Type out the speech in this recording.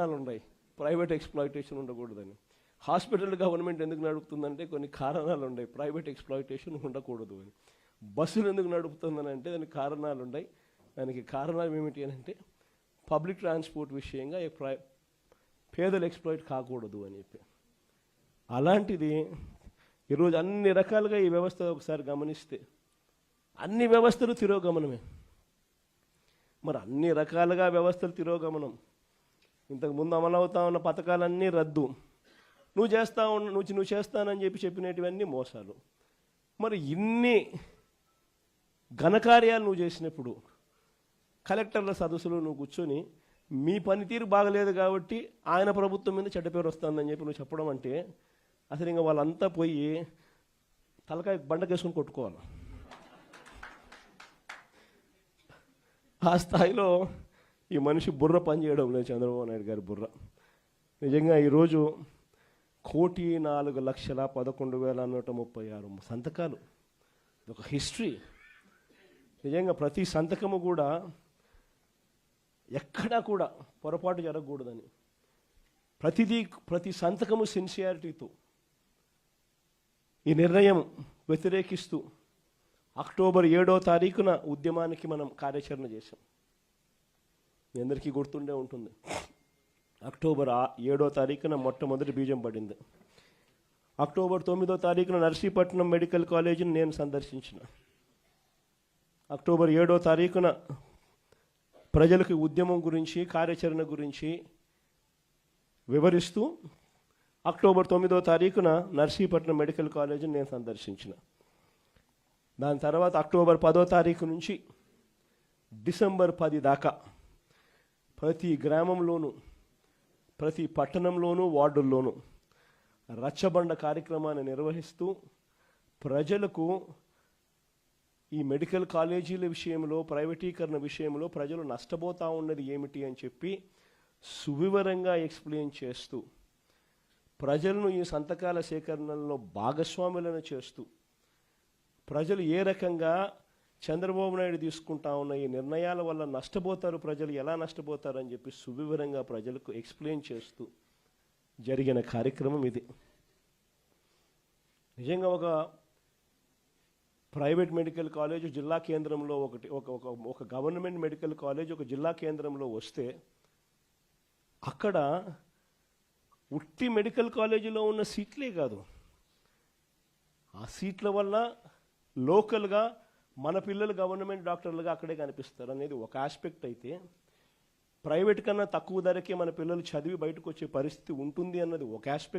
కారణాలు ఉన్నాయి private exploitation ఉండకూడదని. హాస్పిటల్ గవర్నమెంట్ ఎందుకు నడుపుతుందంటే కొన్ని కారణాలు ఉన్నాయి ప్రైవేట్ ఎక్స్ప్లాయిటేషన్ ఉండకూడదు అని. బస్సులు ఎందుకు నడుపుతుందని అంటే దానికి కారణాలు ఉన్నాయి దానికి కారణాలు ఏమిటి అని అంటే పబ్లిక్ ట్రాన్స్పోర్ట్ విషయంగా ప్రై పేదలు ఎక్స్ప్లాయిట్ కాకూడదు అని చెప్పి. అలాంటిది ఈరోజు అన్ని రకాలుగా ఈ వ్యవస్థ ఒకసారి గమనిస్తే అన్ని వ్యవస్థలు తిరోగమనమే. మరి అన్ని రకాలుగా వ్యవస్థలు తిరోగమనం ఇంతకు ముందు అమలవుతా ఉన్న పథకాలన్నీ రద్దు. నువ్వు చేస్తా ఉన్న నువ్వు నువ్వు చేస్తానని చెప్పి చెప్పినటువన్నీ మోసాలు. మరి ఇన్ని ఘనకార్యాలు నువ్వు చేసినప్పుడు కలెక్టర్ల సదస్సులో నువ్వు కూర్చొని మీ పనితీరు బాగలేదు కాబట్టి ఆయన ప్రభుత్వం మీద చెడ్డ పేరు వస్తుందని చెప్పి నువ్వు చెప్పడం అంటే అసలు ఇంకా వాళ్ళంతా పోయి తలకాయ బండకేసుకొని కొట్టుకోవాలి. ఆ స్థాయిలో ఈ మనిషి బుర్ర పనిచేయడం లేదు చంద్రబాబు నాయుడు గారి బుర్ర. నిజంగా ఈరోజు కోటి నాలుగు లక్షల పదకొండు వేల నూట ముప్పై ఆరు సంతకాలు. ఒక హిస్టరీ. నిజంగా ప్రతి సంతకము కూడా ఎక్కడా కూడా పొరపాటు జరగకూడదని. ప్రతిదీ ప్రతి సంతకము సిన్సియారిటీతో ఈ నిర్ణయం వ్యతిరేకిస్తూ అక్టోబర్ ఏడో తారీఖున ఉద్యమానికి మనం కార్యాచరణ చేశాం. మీ అందరికీ గుర్తుండే ఉంటుంది. అక్టోబర్ ఏడో తారీఖున మొట్టమొదటి బీజం పడింది. అక్టోబర్ తొమ్మిదో తారీఖున నర్సీపట్నం మెడికల్ కాలేజీని నేను సందర్శించిన. అక్టోబర్ ఏడో తారీఖున ప్రజలకు ఉద్యమం గురించి కార్యాచరణ గురించి వివరిస్తూ అక్టోబర్ తొమ్మిదో తారీఖున నర్సీపట్నం మెడికల్ కాలేజీని నేను సందర్శించిన. దాని తర్వాత అక్టోబర్ పదో తారీఖు నుంచి డిసెంబర్ పది దాకా ప్రతి గ్రామంలోనూ ప్రతి పట్టణంలోనూ వార్డుల్లోనూ రచ్చబండ కార్యక్రమాన్ని నిర్వహిస్తూ ప్రజలకు ఈ మెడికల్ కాలేజీల విషయంలో ప్రైవేటీకరణ విషయంలో ప్రజలు నష్టపోతా ఉన్నది ఏమిటి అని చెప్పి సువివరంగా ఎక్స్ప్లెయిన్ చేస్తూ ప్రజలను ఈ సంతకాల సేకరణలో భాగస్వాములను చేస్తూ ప్రజలు ఏ రకంగా చంద్రబాబు నాయుడు తీసుకుంటా ఉన్న ఈ నిర్ణయాల వల్ల నష్టపోతారు ప్రజలు. ఎలా నష్టపోతారు అని చెప్పి సువివరంగా ప్రజలకు ఎక్స్ప్లెయిన్ చేస్తూ జరిగిన కార్యక్రమం ఇది. నిజంగా ఒక ప్రైవేట్ మెడికల్ కాలేజ్ జిల్లా కేంద్రంలో ఒకటి ఒక ఒక ఒక గవర్నమెంట్ మెడికల్ కాలేజ్ ఒక జిల్లా కేంద్రంలో వస్తే అక్కడ ఉట్టి మెడికల్ కాలేజీలో ఉన్న సీట్లే కాదు. ఆ సీట్ల వల్ల లోకల్గా మన పిల్లలు గవర్నమెంట్ డాక్టర్లుగా అక్కడే కనిపిస్తారు అనేది ఒక ఆస్పెక్ట్ అయితే ప్రైవేట్ కన్నా తక్కువ ధరకే మన పిల్లలు చదివి బయటకు వచ్చే పరిస్థితి ఉంటుంది అన్నది ఒక ఆస్పెక్ట్